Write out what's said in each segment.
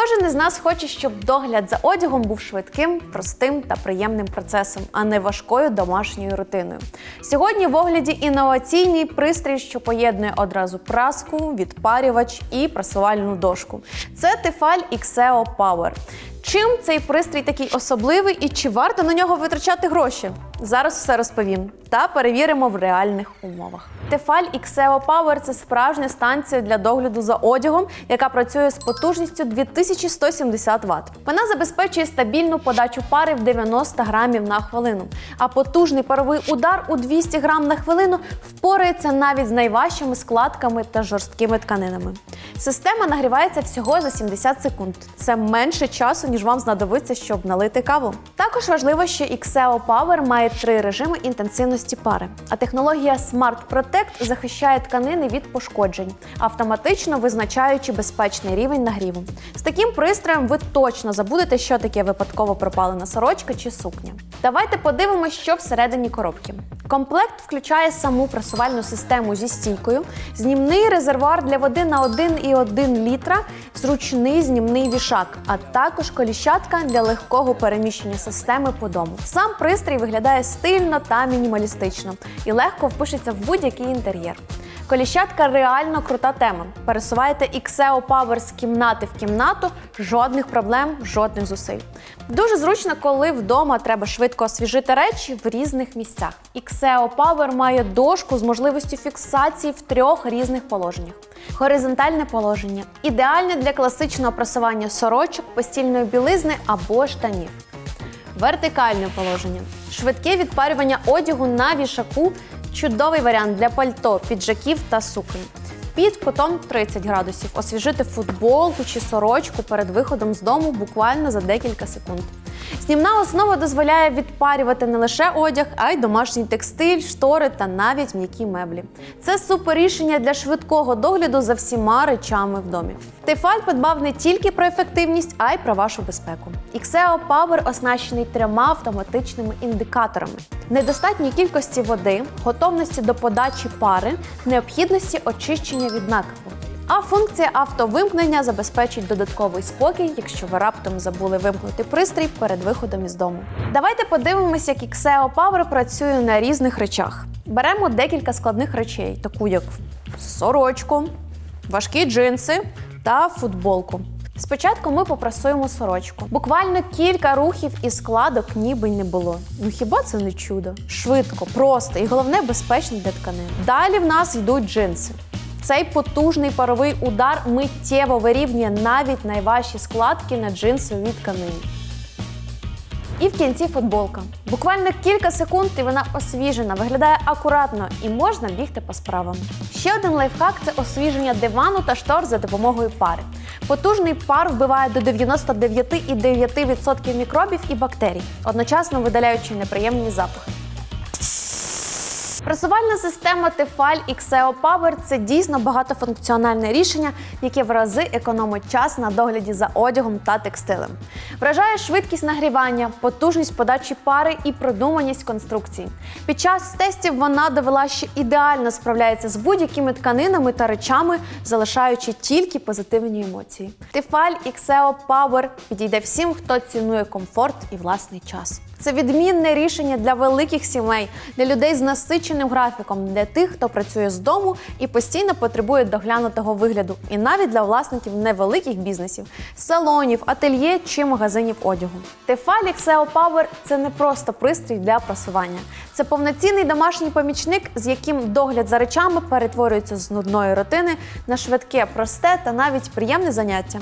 Кожен із нас хоче, щоб догляд за одягом був швидким, простим та приємним процесом, а не важкою домашньою рутиною. Сьогодні в огляді інноваційний пристрій, що поєднує одразу праску, відпарювач і прасувальну дошку. Це Tefal XEO Power. Чим цей пристрій такий особливий і чи варто на нього витрачати гроші? Зараз все розповім та перевіримо в реальних умовах. Tefal XEO Power – це справжня станція для догляду за одягом, яка працює з потужністю 2170 Вт. Вона забезпечує стабільну подачу пари в 90 грамів на хвилину, а потужний паровий удар у 200 грам на хвилину впорається навіть з найважчими складками та жорсткими тканинами. Система нагрівається всього за 70 секунд. Це менше часу, ніж вам знадобиться, щоб налити каву. Також важливо, що XEO Power має три режими інтенсивності пари, а технологія Smart Protect захищає тканини від пошкоджень, автоматично визначаючи безпечний рівень нагріву. З таким пристроєм ви точно забудете, що таке випадково пропалена сорочка чи сукня. Давайте подивимося, що всередині коробки. Комплект включає саму прасувальну систему зі стійкою, знімний резервуар для води на 1,1 літра, зручний знімний вішак, а також коліщатка для легкого переміщення системи по дому. Сам пристрій виглядає стильно та мінімалістично і легко впишеться в будь-який інтер'єр. Коліщатка реально крута тема. Пересуваєте XEO Power з кімнати в кімнату, жодних проблем, жодних зусиль. Дуже зручно, коли вдома треба швидко освіжити речі в різних місцях. XEO Power має дошку з можливістю фіксації в трьох різних положеннях. Горизонтальне положення ідеальне для класичного просування сорочок, постільної білизни або штанів. Вертикальне положення. Швидке відпарювання одягу на вішаку чудовий варіант для пальто, піджаків та суконь. Під кутом 30 градусів. Освіжити футболку чи сорочку перед виходом з дому буквально за декілька секунд. Знімна основа дозволяє відпарювати не лише одяг, а й домашній текстиль, штори та навіть м'які меблі. Це супер рішення для швидкого догляду за всіма речами в домі. Тефаль подбав не тільки про ефективність, а й про вашу безпеку. XEO Power оснащений трьома автоматичними індикаторами: недостатньої кількості води, готовності до подачі пари, необхідності очищення від накипу. А функція автовимкнення забезпечить додатковий спокій, якщо ви раптом забули вимкнути пристрій перед виходом із дому. Давайте подивимося, як XEO Power працює на різних речах. Беремо декілька складних речей, таку як сорочку, важкі джинси та футболку. Спочатку ми попрасуємо сорочку. Буквально кілька рухів і складок ніби й не було. Ну хіба це не чудо? Швидко, просто і головне безпечно для тканин. Далі в нас йдуть джинси. Цей потужний паровий удар миттєво вирівнює навіть найважчі складки на джинсовій тканині. І в кінці футболка. Буквально кілька секунд і вона освіжена, виглядає акуратно і можна бігти по справам. Ще один лайфхак це освіження дивану та штор за допомогою пари. Потужний пар вбиває до 99,9% мікробів і бактерій, одночасно видаляючи неприємні запахи. Просувальна система Tefal XEO Power – це дійсно багатофункціональне рішення, яке в рази економить час на догляді за одягом та текстилем. Вражає швидкість нагрівання, потужність подачі пари і продуманість конструкції. Під час тестів вона довела, що ідеально справляється з будь-якими тканинами та речами, залишаючи тільки позитивні емоції. Tefal XEO Power підійде всім, хто цінує комфорт і власний час. Це відмінне рішення для великих сімей, для людей з насиченим графіком, для тих, хто працює з дому і постійно потребує доглянутого вигляду, і навіть для власників невеликих бізнесів, салонів, ательє чи магазинів одягу. Tefal XEO Power – це не просто пристрій для прасування. Це повноцінний домашній помічник, з яким догляд за речами перетворюється з нудної рутини на швидке, просте та навіть приємне заняття.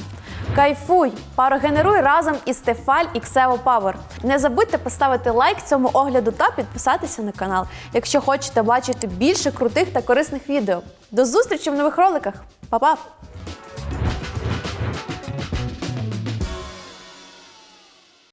Кайфуй! Парогенеруй разом із Тефаль і Ксево Power. Не забудьте поставити лайк цьому огляду та підписатися на канал, якщо хочете бачити більше крутих та корисних відео. До зустрічі в нових роликах. Па-па!